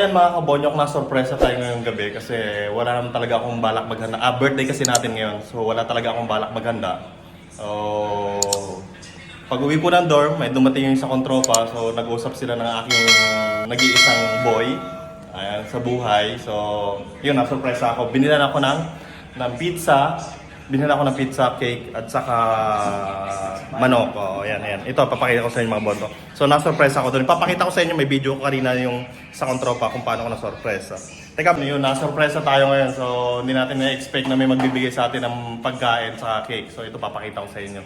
Yan mga kabonyok, na sorpresa tayo ngayong gabi kasi wala naman talaga akong balak maghanda. Ah, birthday kasi natin ngayon, so wala talaga akong balak maghanda. So, pag uwi ko ng dorm, may dumating yung isa kong tropa, so nag-usap sila ng aking nag-iisang boy ayan, sa buhay. So, yun, na-surpresa ako. Binilan ako ng, ng pizza, Binila ako ng pizza, cake, at saka manok. Oh, yan, yan. Ito, papakita ko sa inyo mga boto. So, na-surprise ako doon. Papakita ko sa inyo, may video ko kanina yung sa kontropa kung paano ko na-surpresa. Teka, yun, na-surpresa tayo ngayon. So, hindi natin na-expect na may magbibigay sa atin ng pagkain sa cake. So, ito papakita ko sa inyo.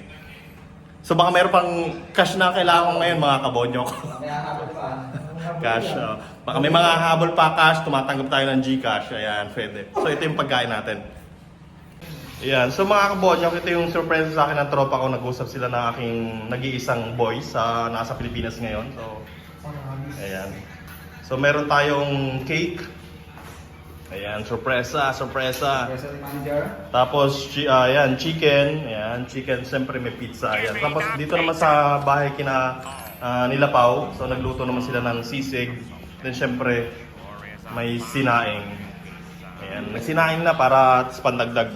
So, baka mayroon pang cash na kailangan ko ngayon, mga habol pa. cash. oh. Baka may mga habol pa cash, tumatanggap tayo ng Gcash. Ayan, pwede. So, ito yung pagkain natin. Ayan. So mga kabonyok, ito yung surprise sa akin ng tropa ko. Nag-usap sila ng aking nag-iisang boy sa nasa Pilipinas ngayon. So, ayan. So meron tayong cake. Ayan, sorpresa, sorpresa. Tapos, chi- ah, ayan, chicken. Ayan, chicken. Siyempre may pizza. Ayan. Tapos dito naman sa bahay kina ah, nila Pau. So nagluto naman sila ng sisig. Then siyempre, may sinaing. Ayan, may sinaing na para pandagdag.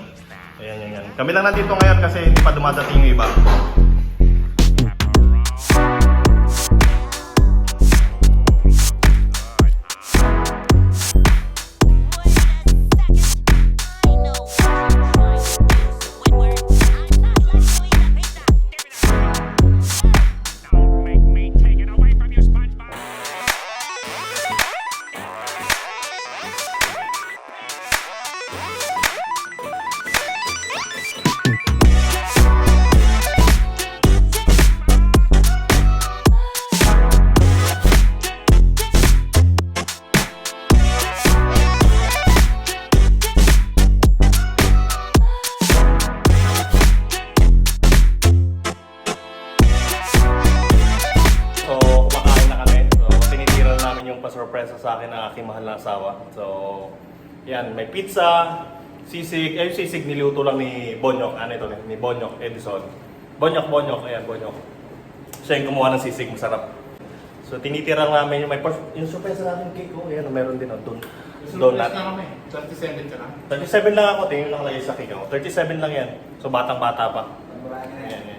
Ayan, yan, yan. Kami lang nandito ngayon kasi hindi pa dumadating yung iba. Don't yung pasurpresa sa akin ng aking mahal na asawa. So, yan, may pizza, sisig, eh, yung sisig niluto lang ni Bonyok, ano ito, ni Bonyok Edison. Bonyok, Bonyok, ayan, Bonyok. Siya yung gumawa ng sisig, masarap. So, tinitira namin yung may pers- yung surprise natin cake ko, ayan, meron din, oh, doon. Donut. na kami. 37 ka na. 37 lang ako, tingin lang nakalagay sa cake ko. 37 lang yan. So, batang-bata pa. Na ayan, ayan.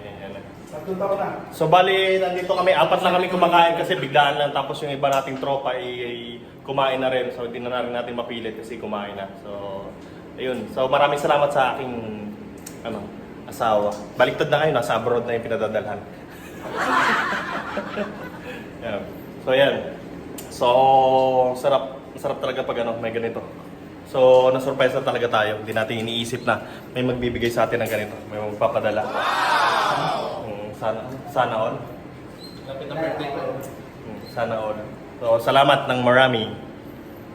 Tatlong taon na. So bali, nandito kami, apat lang kami kumakain kasi biglaan lang tapos yung iba nating tropa ay, ay kumain na rin. So hindi na rin natin mapilit kasi kumain na. So ayun. So maraming salamat sa aking ano, asawa. Baliktad na ngayon, nasa abroad na yung pinadadalhan. yeah. So yan. So sarap, sarap talaga pag ano, may ganito. So, na-surprise na talaga tayo. Hindi natin iniisip na may magbibigay sa atin ng ganito. May magpapadala. Mm, sana, sana all. Lapit na birthday ko. Mm, Sana all. So, salamat ng marami.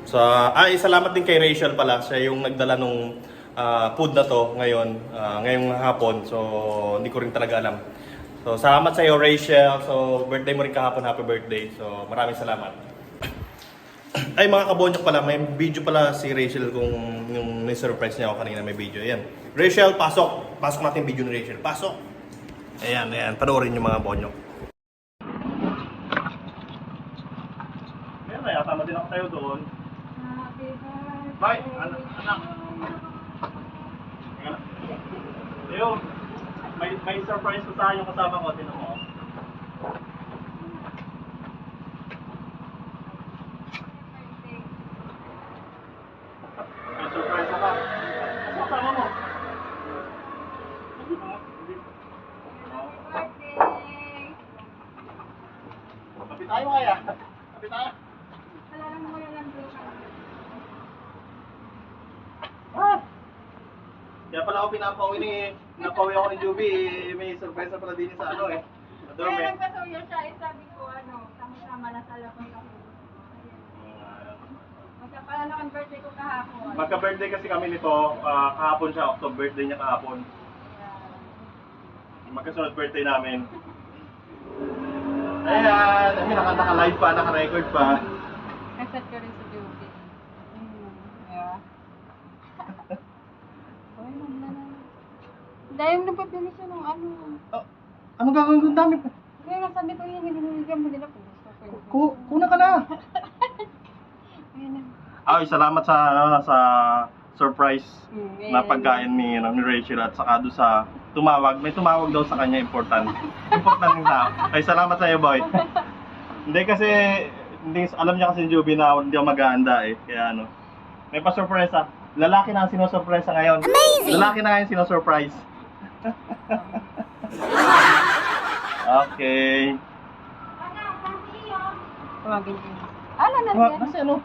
So, ay, salamat din kay Rachel pala. Siya yung nagdala nung ah, food na to ngayon, ah, ngayong hapon. So, hindi ko rin talaga alam. So, salamat sa iyo, Rachel. So, birthday mo rin kahapon. Happy birthday. So, maraming salamat. Ay, mga kabonyok pala, may video pala si Rachel kung yung ni-surprise niya ako kanina may video. Ayan. Rachel, pasok. Pasok natin yung video ni Rachel. Pasok. Ayan, ayan. Panoorin yung mga bonyok. Meron na, tama din ako tayo doon. Bye, anak. anak. Ayun. May, may surprise ko sa yung kasama ko. Tinan mo. May surprise ka. Ano kasama mo? Hindi mo. Hindi. Oh. Kapit tayo kaya. Kapit tayo. Ah! Kaya pala ako pinapauwi ni napauwi ako ni Juby, eh, may surprise na pala din sa ano eh. Sa dorm Kaya nagpasuyo siya, eh, sabi ko, ano, sama-sama na sa lapang ako. Magkapala na ang birthday ko kahapon. Magka-birthday kasi kami nito, ah, kahapon siya, October birthday niya kahapon. Magkasunod birthday namin. Ayan, I mean, naka- naka-live pa, naka-record pa. Nag-set ko rin sa duty. Mm, yeah. Uy, nagdala. Dahil nagpabili siya ng ano. Oh, ano gagawin ko? Dami pa. Kaya nga sabi ko yun, hindi mo mo nila po. Ku- Kuna ka na. Ayun na. Ay, salamat sa ano sa surprise Hmm, na ayan. pagkain ni, ano, ni Rachel at saka doon sa tumawag. May tumawag daw sa kanya important. important yung tao. Ay, salamat sa iyo, boy. hindi kasi, hindi, alam niya kasi yung Juby na hindi ako mag-aanda eh. Kaya ano, may pa-surpresa. Lalaki na ang sinusurpresa ngayon. Amazing! Lalaki na ngayon sinusurprise. okay. Tawagin ko. Ano na Wa- yan? Kasi ano?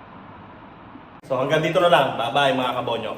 So hanggang dito na lang. Bye-bye mga kabonyo.